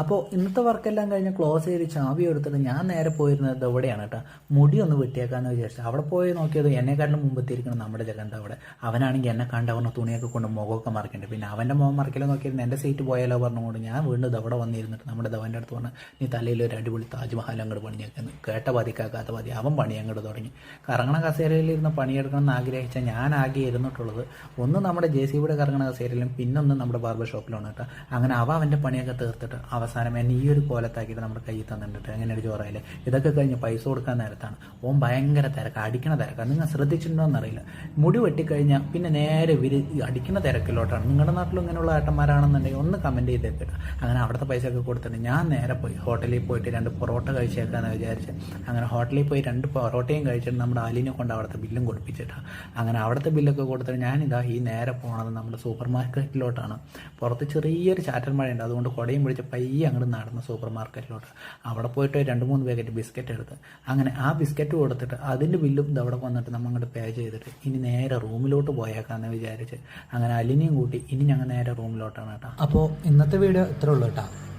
അപ്പോൾ ഇന്നത്തെ വർക്കെല്ലാം കഴിഞ്ഞ് ക്ലോസ് ചെയ്ത് ചാവി എടുത്തിട്ട് ഞാൻ നേരെ പോയിരുന്നത് എവിടെയാണ് കേട്ടോ. മുടി ഒന്ന് വെട്ടിയേക്കാന്ന് വിചാരിച്ചു അവിടെ പോയി നോക്കിയത് എന്നെക്കാട്ടിലും മുമ്പ് എത്തിയിരിക്കണം നമ്മുടെ ജഗന്ത അവിടെ. അവനാണെങ്കിൽ എന്നെ കണ്ട് അവനെ തുണിയൊക്കെ കൊണ്ട് മുഖമൊക്കെ മറക്കേണ്ടത് പിന്നെ അവന്റെ മുഖം മറക്കലോ നോക്കിയിരുന്നു എന്റെ സീറ്റ് പോയാലോ പറഞ്ഞുകൊണ്ട് ഞാൻ വീണ്ടും അവിടെ വന്നിരുന്നിട്ട് നമ്മുടെ ധവന്റെ അടുത്ത് പറഞ്ഞു നീ തലയിൽ ഒരു അടിപൊളി താജ്മഹൽ അങ്ങോട്ട് പണിയാക്കുന്നു കേട്ട പതി കേൾക്കാത്ത പതി. അവൻ പണി അങ്ങോട്ട് തുടങ്ങി. കറങ്ങണ കസേരയിലിരുന്ന് പണിയെടുക്കണം എന്ന് ആഗ്രഹിച്ച ഞാൻ ആകെ ഇരുന്നിട്ടുള്ളത് ഒന്ന് നമ്മുടെ ജെ സി ബിയുടെ കറങ്ങണ കസേരയിലും പിന്നൊന്ന് നമ്മുടെ ബാർബർ ഷോപ്പിലാണ് കേട്ടോ. അങ്ങനെ അവ അവന്റെ പണിയൊക്കെ തീർത്തിട്ട് അവസാനം എന്നെ ഈ ഒരു കോലത്താക്കിയിട്ട് നമ്മുടെ കയ്യിൽ തന്നിട്ട് അങ്ങനെ ഒരു ചോറയില്ലേ ഇതൊക്കെ കഴിഞ്ഞ് പൈസ കൊടുക്കാൻ നേരത്താണ്. ഓൻ ഭയങ്കര തിരക്ക് അടിക്കണ തിരക്കാണ് നിങ്ങൾ ശ്രദ്ധിച്ചിട്ടുണ്ടോ എന്നറിയില്ല മുടി വെട്ടിക്കഴിഞ്ഞാൽ പിന്നെ നേരെ വിരി അടിക്കുന്ന തിരക്കിലോട്ടാണ്. നിങ്ങളുടെ നാട്ടിലും ഇങ്ങനെയുള്ള ഏട്ടന്മാരാണെന്നുണ്ടെങ്കിൽ ഒന്ന് കമന്റ് ചെയ്തേക്കിട്ട് അങ്ങനെ അവിടുത്തെ പൈസ ഒക്കെ കൊടുത്തിട്ട് ഞാൻ നേരെ പോയി ഹോട്ടലിൽ പോയിട്ട് രണ്ട് പൊറോട്ട കഴിച്ചേക്കാന്ന് വിചാരിച്ച് അങ്ങനെ ഹോട്ടലിൽ പോയി രണ്ട് പൊറോട്ടയും കഴിച്ചിട്ട് നമ്മുടെ അലിനെ കൊണ്ട് അവിടുത്തെ ബില്ലും കൊടുപ്പിച്ചിട്ടാണ് അങ്ങനെ അവിടുത്തെ ബില്ലൊക്കെ കൊടുത്തിട്ട് ഞാനിതാ ഈ നേരെ പോണത് നമ്മുടെ സൂപ്പർ മാർക്കറ്റിലോട്ടാണ്. പുറത്ത് ചെറിയൊരു ചാറ്റൽ മഴയുണ്ട്. അതുകൊണ്ട് കുടയും പിടിച്ച് പയ്യെ അങ്ങോട്ട് നടന്ന് സൂപ്പർ മാർക്കറ്റിലോട്ട്. അവിടെ പോയിട്ട് രണ്ട് മൂന്ന് പാക്കറ്റ് ബിസ്ക്കറ്റ് എടുത്ത്. അങ്ങനെ ആ ബിസ്ക്കറ്റ് കൊടുത്തിട്ട് അതിന്റെ ബില്ലും അവിടെ വന്നിട്ട് നമ്മൾ അങ്ങോട്ട് പേ ചെയ്തിട്ട് ഇനി നേരെ റൂമിലോട്ട് പോയേക്കാന്ന് വിചാരിച്ച്. അങ്ങനെ അലിനെയും കൂട്ടി ഇനി ഞങ്ങൾ നേരെ റൂമിലോട്ടാണ് കേട്ടോ. അപ്പോൾ ഇന്നത്തെ വീഡിയോ ഇത്രേ ഉള്ളൂ കേട്ടോ.